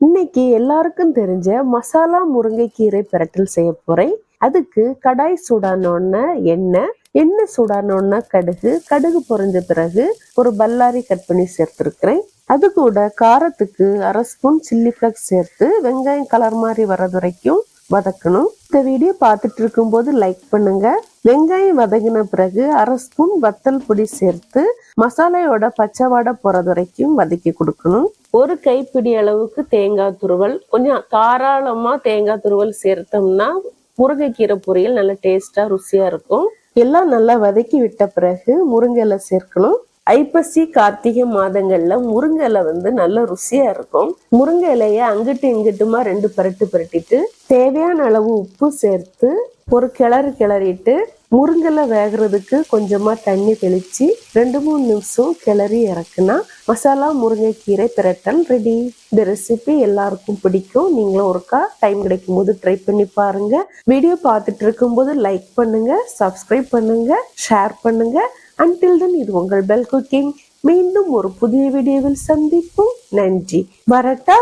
இன்னைக்கு எல்லாருக்கும் தெரிஞ்ச மசாலா முருங்கைக்கீரை பிரட்டல் செய்ய போறேன். அதுக்கு கடாய் சூடானோன்ன எண்ணெய் எண்ணெய் சூடானோன்ன கடுகு கடுகு பொறிஞ்ச பிறகு ஒரு பல்லாரி கட் பண்ணி சேர்த்துருக்கிறேன். அது கூட காரத்துக்கு அரை ஸ்பூன் சில்லி ஃப்ளக்ஸ் சேர்த்து வெங்காயம் கலர் மாதிரி வர்றது வரைக்கும் வதக்கணும். இந்த வீடியோ பார்த்துட்டு இருக்கும்போது லைக் பண்ணுங்க. வெங்காயம் வதங்கின பிறகு அரை ஸ்பூன் வத்தல் பொடி சேர்த்து மசாலையோட பச்சை வாடை போறது வரைக்கும் வதக்கி கொடுக்கணும். ஒரு கைப்பிடி அளவுக்கு தேங்காய் துருவல் கொஞ்சம் தாராளமாக தேங்காய் துருவல் சேர்த்தோம்னா முருங்கைக்கீரை பொரியல் நல்லா டேஸ்ட்டாக ருசியாக இருக்கும். எல்லாம் நல்லா வதக்கி விட்ட பிறகு முருங்கை இலை சேர்க்கணும். ஐப்பசி கார்த்திகை மாதங்கள்ல முருங்கை இலை வந்து நல்ல ருசியா இருக்கும். முருங்கை இலைய அங்கிட்டு இங்கிட்டுமா ரெண்டு பரட்டு பரட்டிட்டு தேவையான அளவு உப்பு சேர்த்து ஒரு கிளறு கிளறிட்டு முருங்கலை வேகிறதுக்கு கொஞ்சமாக தண்ணி தெளித்து ரெண்டு மூணு நிமிஷம் கிளறி இறக்குனா மசாலா முருங்கைக்கீரை பிரட்டல் ரெடி இந்த ரெசிபி எல்லாருக்கும் பிடிக்கும். நீங்களும் ஒருக்கா டைம் கிடைக்கும் போது ட்ரை பண்ணி பாருங்க. வீடியோ பார்த்துட்டு இருக்கும்போது லைக் பண்ணுங்க சப்ஸ்கிரைப் பண்ணுங்க ஷேர் பண்ணுங்க. அன்டில் தென் இது உங்கள் பெல் குக்கிங் மீண்டும் ஒரு புதிய வீடியோவில் சந்திப்போம். நன்றி. வரட்டா!